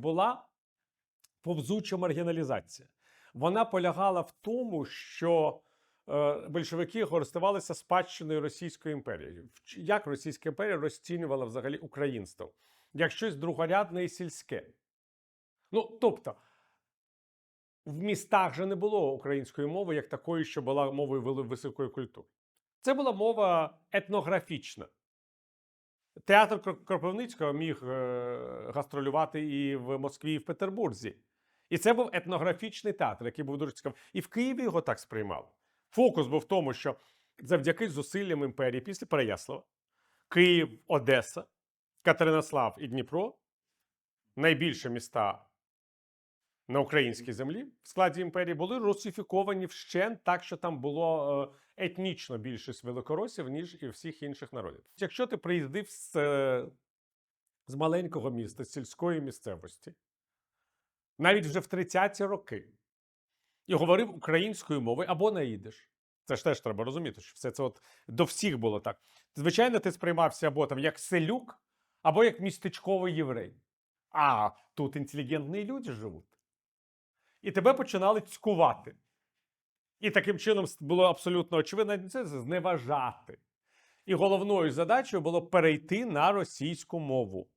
була повзуча маргіналізація. Вона полягала в тому, що е, большевики користувалися спадщиною Російської імперії. Як Російська імперія розцінювала взагалі українство? Як щось другорядне і сільське. Ну, тобто, в містах же не було української мови як такої, що була мовою високої культури. Це була мова етнографічна. Театр Кропивницького міг е, гастролювати і в Москві, і в Петербурзі. І це був етнографічний театр, який був дуже цікавий. І в Києві його так сприймали. Фокус був в тому, що завдяки зусиллям імперії після Переяслава, Київ, Одеса, Катеринослав і Дніпро найбільші міста на українській землі в складі імперії були русифіковані вщент, так що там було е, етнічно більшість великоросів, ніж і всіх інших народів. Якщо ти приїздив з, е, з маленького міста, з сільської місцевості, навіть вже в 30-ті роки, і говорив українською мовою або на ідиш. Це ж теж треба розуміти, що все це от до всіх було так. Звичайно, ти сприймався або там як селюк, або як містечковий єврей. А тут інтелігентні люди живуть. І тебе починали цькувати. І таким чином було абсолютно очевидно це зневажати. І головною задачею було перейти на російську мову.